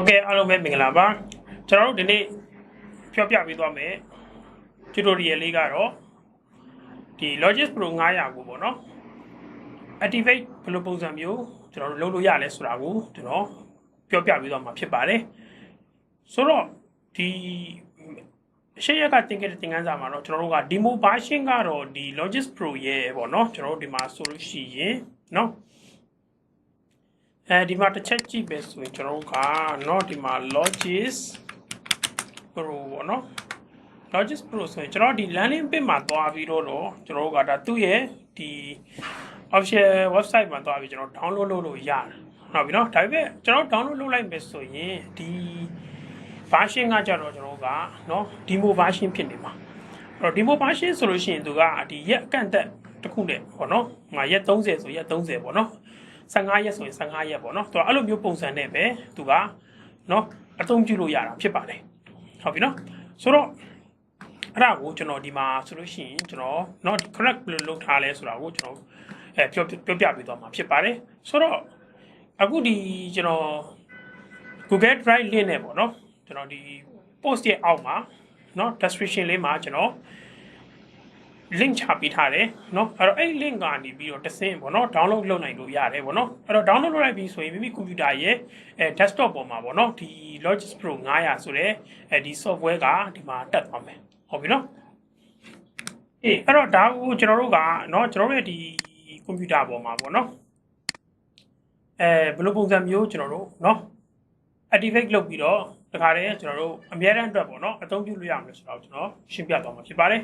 ဟုတ်ကဲ့အားလုံးပဲမင်္ဂလာပါကျွန်တော်တို့ဒီနေ့ပြောပြပေးသွားမယ် tutorial လေးကတော့ဒီ Logis Pro 900ကိုပေါ့နော် activate ဘယ်လိုပုံစံမျိုးကျွန်တော်တို့လုပ်လို့ရလဲဆိုတာကိုကျွန်တော်ပြောပြပေးသွားမှာဖြစ်ပါတယ်ဆိုတော့ဒီရှေ့ရက်ကတင်ခဲ့တဲ့သင်ခန်းစာမှာတော့ကျွန်တော်တို့က demo version ကတော့ဒီ Logis Pro ရဲ့ပေါ့နော်ကျွန်တော်တို့ဒီမှာဆိုလို့ရှိရင်เนาะ အဲဒီမှာတစ်ချက်ကြည့်ပဲဆိုရင်ကျွန်တော်တို့ကเนาะဒီမှာ Logis Pro ပေါ့နော် Logis Pro ဆိုရင်ကျွန်တော်ဒီ landing page မှာသွားပြီးတော့တော့ကျွန်တော်တို့ကဒါသူ့ရဲ့ဒီ official website မှာသွားပြီးကျွန်တော် download လုပ်လို့ရတယ်ဟုတ်ပြီနော်ဒါပေမဲ့ကျွန်တော် download လုပ်လိုက်မယ်ဆိုရင်ဒီ version ကကြတော့ကျွန်တော်ကเนาะ demo version ဖြစ်နေမှာအဲ့တော့ demo version ဆိုလို့ရှိရင်သူကဒီရက်အကန့်အသတ်တစ်ခုနဲ့ပေါ့နော်ငါရက်30ဆိုရက်30ပေါ့နော် 15ရက်ဆိုရင်15ရက်ပေါ့နော်သူကအဲ့လိုမျိုးပုံစံနဲ့ပဲသူကเนาะအသုံးပြုလို့ရတာဖြစ်ပါတယ်ဟုတ်ပြီနော်ဆိုတော့အဲ့ဒါကိုကျွန်တော်ဒီမှာဆိုလို့ရှိရင်ကျွန်တော်เนาะ correct ဘယ်လိုလုပ်ထားလဲဆိုတာကိုကျွန်တော်အဲပြောပြောပြပေးသွားမှာဖြစ်ပါတယ်ဆိုတော့အခုဒီကျွန်တော် Google Drive link နဲ့ပေါ့နော်ကျွန်တော်ဒီ post ရဲ့အောက်မှာเนาะ description လေးမှာကျွန်တော် link ချပေးထားတယ်เนาะအဲ့တော့အဲ့ link ကနေပြီးတော့တစ်ဆင့်ပေါ့နော် download လုပ်နိုင်လို့ရတယ်ပေါ့နော်အဲ့တော့ download လုပ်လိုက်ပြီဆိုရင်မိမိ computer ရဲ့အဲ desktop ပေါ်မှာပေါ့နော်ဒီ Logis Pro 900ဆိုတဲ့အဲဒီ software ကဒီမှာတက်သွားမယ်ဟုတ်ပြီနော်အေးအဲ့တော့ဒါကိုကျွန်တော်တို့ကเนาะကျွန်တော်တို့ရဲ့ဒီ computer ပေါ်မှာပေါ့နော်အဲဘယ်လိုပုံစံမျိုးကျွန်တော်တို့เนาะ activate လုပ်ပြီးတော့တခါတည်းကျွန်တော်တို့အများအားအတွက်ပေါ့နော်အသုံးပြုလို့ရမယ်ဆိုတော့ကျွန်တော်ရှင်းပြသွားမှာဖြစ်ပါတယ်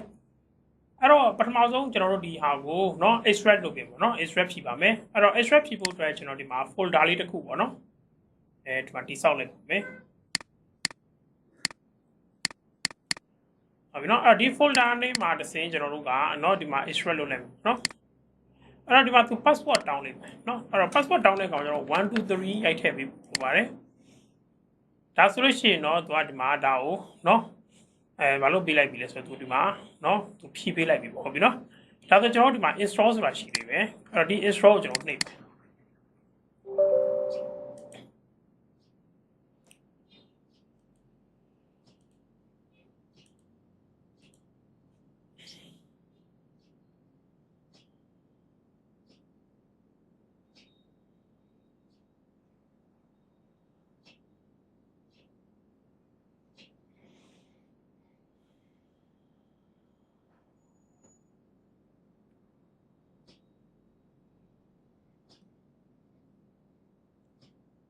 အဲ့တော့ပထမဆုံးကျွန်တော်တို့ဒီဟာကိုเนาะ extract လုပ်ပြင်ပေါ့နော် extract ဖြည့်ပါမယ်အဲ့တော့ extract ဖြည့်ဖို့အတွက်ကျွန်တော်ဒီမှာ folder လေးတစ်ခုပေါ့နော်အဲဒီမှာတိစောက်လိုက်ပါမယ်ဟုတ်ပြီနော်အဲ့ဒီ folder နဲ့မှာတစ်စင်းကျွန်တော်တို့ကเนาะဒီမှာ extract လုပ်လိုက်မယ်เนาะအဲ့တော့ဒီမှာသူ passport တောင်းလိုက်မယ်เนาะအဲ့တော့ passport တောင်းတဲ့ကောင်ကျွန်တော်1 2 3ရိုက်ထည့်ပေးပို့ပါတယ်ဒါဆိုလို့ရှိရင်တော့သူကဒီမှာဒါကိုเนาะ အဲမလုပ်ပေးလိုက်ပြီလဲဆိုတော့သူဒီမှာเนาะသူဖြည့်ပေးလိုက်ပြီပေါ့ဟုတ်ပြီเนาะဒါဆိုကျွန်တော်ဒီမှာ install ဆိုတာရှိသေးတယ်အဲ့တော့ဒီ install ကိုကျွန်တော်နှိပ်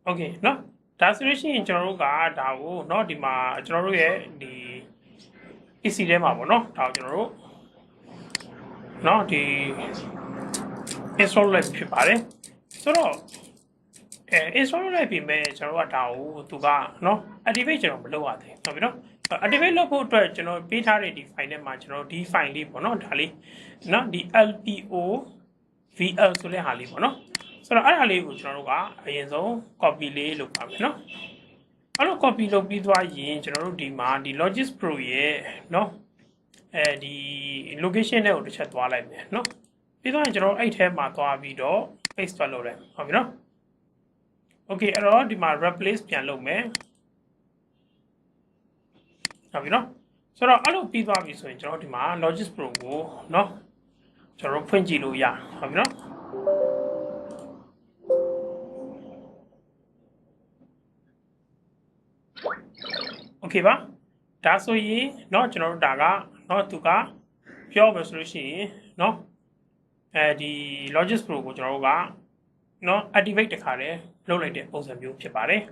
โอเคเนาะဒါဆိုလို့ရှိရင်ကျွန်တော်တို့ကဒါကိုเนาะဒီမှာကျွန်တော်တို့ရဲ့ဒီ PC ထဲမှာပေါ့เนาะဒါကိုကျွန်တော်တို့เนาะဒီ install လိုက်ဖြစ်ပါတယ်ဆိုတော့အဲ install လိုက်ပြီမဲ့ကျွန်တော်တို့ကဒါကိုသူကเนาะ activate ကျွန်တော်မလုပ်ရသေးဘူးဟုတ်ပြီเนาะ activate လုပ်ဖို့အတွက်ကျွန်တော်ပေးထားတဲ့ဒီ file ထဲမှာကျွန်တော်ဒီ file လေးပေါ့เนาะဒါလေးเนาะဒီ LPO VL ဆိုတဲ့ဟာလေးပေါ့เนาะ ဆိုတော့အဲ့ဒါလေးကိုကျွန်တော်တို့ကအရင်ဆုံး copy လေးလုပ်ပါမယ်เนาะအဲ့လို copy လုပ်ပြီးသွားရင်ကျွန်တော်တို့ဒီမှာဒီ Logis Pro ရဲ့เนาะအဲဒီ location နဲ့ကိုတစ်ချက်သွားလိုက်မယ်เนาะပြီးသွားရင်ကျွန်တော်အဲ့ထဲမှာသွားပြီးတော့ paste သွားလုပ်လိုက်ဟုတ်ပြီเนาะ Okay အဲ့တော့ဒီမှာ replace ပြန်လုပ်မယ်ဟုတ်ပြီเนาะဆိုတော့အဲ့လိုပြီးသွားပြီဆိုရင်ကျွန်တော်ဒီမှာ Logis Pro ကိုเนาะကျွန်တော်ဖွင့်ကြည့်လို့ရဟုတ်ပြီเนาะ โอเคပါဒါဆိုရင်เนาะကျွန်တော်တို့ဒါကเนาะသူကပြောမယ်ဆိုလို့ရှိရင်เนาะအဲဒီ Logis Pro ကိုကျွန်တော်တို့ကเนาะ activate တခါတည်းလုပ်လိုက်တဲ့ပုံစံမျိုးဖြစ်ပါတယ်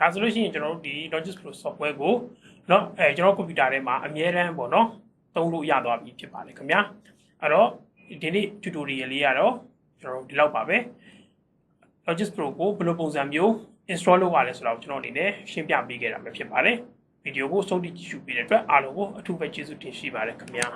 ဒါဆိုလို့ရှိရင်ကျွန်တော်တို့ဒီ Logis Pro software ကိုเนาะအဲကျွန်တော်ကွန်ပျူတာထဲမှာအမြဲတမ်းပေါ့เนาะသုံးလို့ရသွားပြီဖြစ်ပါတယ်ခင်ဗျာအဲ့တော့ဒီနေ့ tutorial လေးကတော့ကျွန်တော်တို့ဒီလောက်ပါပဲ Logis Pro ကိုဘယ်လိုပုံစံမျိုး install လုပ်ရလဲဆိုတော့ကျွန်တော်အနေနဲ့ရှင်းပြပေးခဲ့တာပဲဖြစ်ပါတယ် ဗီဒီယိုကိုစုံတည်ကြည့်ရှုပေးတဲ့အတွက်အားလုံးကိုအထူးပဲကျေးဇူးတင်ရှိပါတယ်ခင်ဗျာ